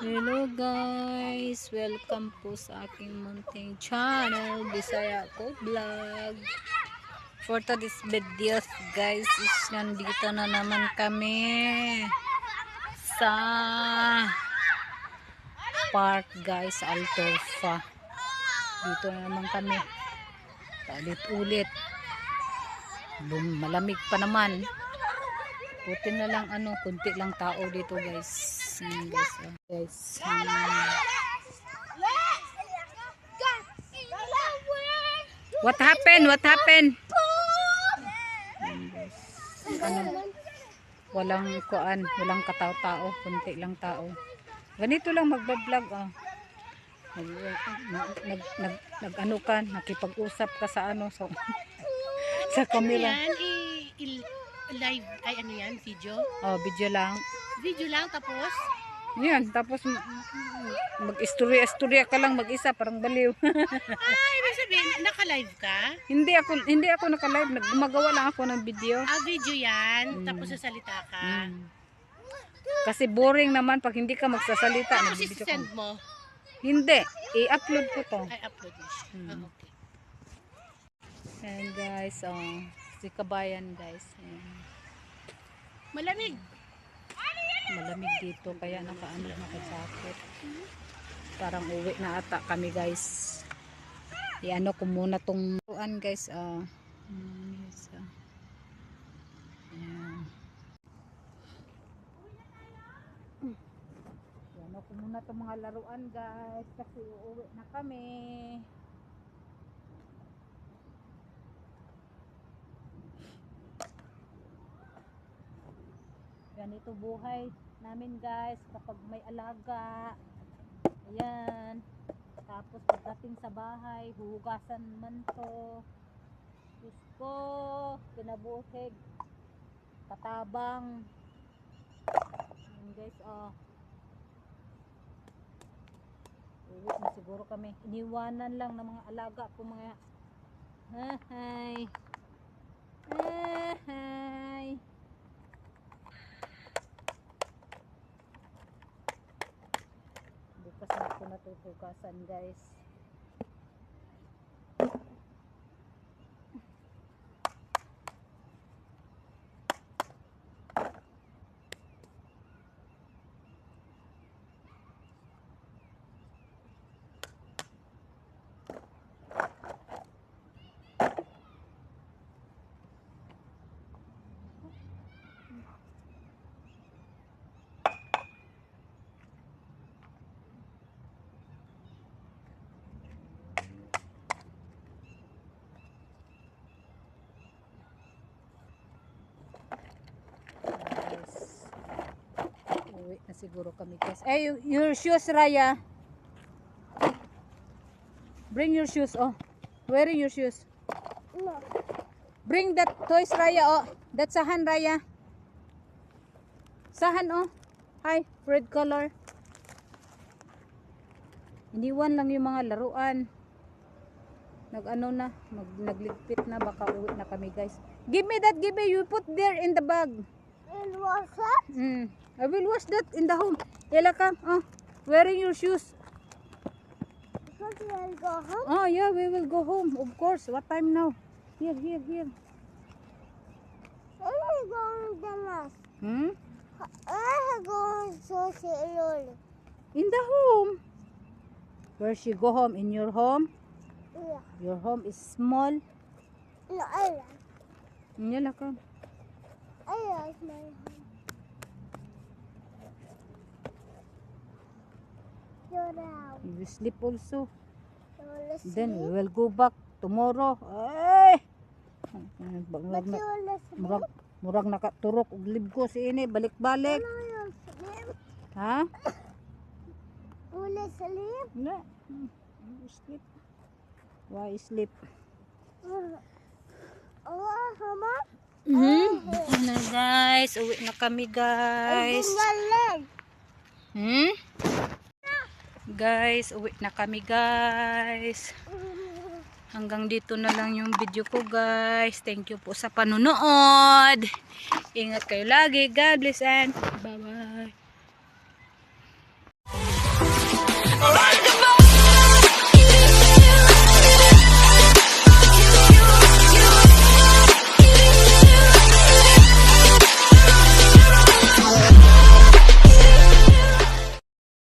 Hello guys, welcome po sa aking munting channel, Bisaya ko vlog. For today's videos guys, is nandito na naman kami sa park guys, Altorfa. Dito na naman kami. Paulit-ulit. Lum- Malamig pa naman. Buti na lang ano, kunti lang tao dito guys. Ayan, guys. oh. guys. hmm. What happened? What happened? Guys. Ano, walang kuan, walang katao-tao, kunti lang tao. Ganito lang magbablog oh. Nag, nag, nag, nag, nag ano ka, nakipag-usap ka sa ano, sa, sa Ano camera. yan? Live, ay ano yan? Video? Oh, video lang. Video lang tapos? Yan, tapos mag-istorya-istorya ka lang mag-isa, parang baliw. Ah, ibig sabihin, naka-live ka? hindi ako hindi ako naka-live, gumagawa lang ako ng video. Ah, video yan, Mm. tapos sasalita ka. Mm. Kasi boring naman pag hindi ka magsasalita, Tapos nagbibideo ka. isi-send mo? Hindi, i-upload ko to. Ay, upload mo siya. Mm. Ah, okay. And guys, oh, si Kabayan guys. Ayan. Malamig. Malamig dito kaya nakaano nakajakot. Parang uwi na ata kami guys. I-ano ko muna tong tuan guys. ah mm, yes, ah. Ayan. I-ano ko muna tong mga laruan guys kasi uuwi na kami. Ganito buhay namin guys kapag may alaga. Ayan. Tapos pagdating sa bahay huhugasan man to. Diyos ko katabang ayan guys oh. Uwi na siguro kami. Iniwanan lang ng mga alaga ko mga hi hi guys guys uwi na siguro kami guys eh your shoes Raya. Bring your shoes oh. Wearing your shoes. Bring that toys Raya oh. That's sahan Raya. Sahan oh. Hi red color. Iniwan lang yung mga laruan. Nag ano na mag, nagligpit na. Baka uwi na kami guys. Give me that give me. You put there in the bag And what's that? Mm. I will wash that in the home. Yala ka. Oh, wearing your shoes. Because we'll go home. Oh, yeah, we will go home. Of course. What time now? Here, here, here. I'm going to the nest. Hmm? I'm going to see Lily. In the home. Where she go home? In your home? Yeah. Your home is small. No, I like. Yala ka. I like my home. You're out. You sleep also. You will Then we sleep. will go back tomorrow. Ay! Murag, na, sleep. murag, murag nakaturok. og libgo si ini. Balik-balik. Sleep. Ha? Sleep? Wala. Hmm. You Sleep. Why sleep? Oh, Oh mm -hmm. Ayan guys, uwi na kami guys. Hmm? Guys, uwi na kami guys. Hanggang dito na lang yung video ko guys. Thank you po sa panunood. Ingat kayo lagi. God bless and bye bye.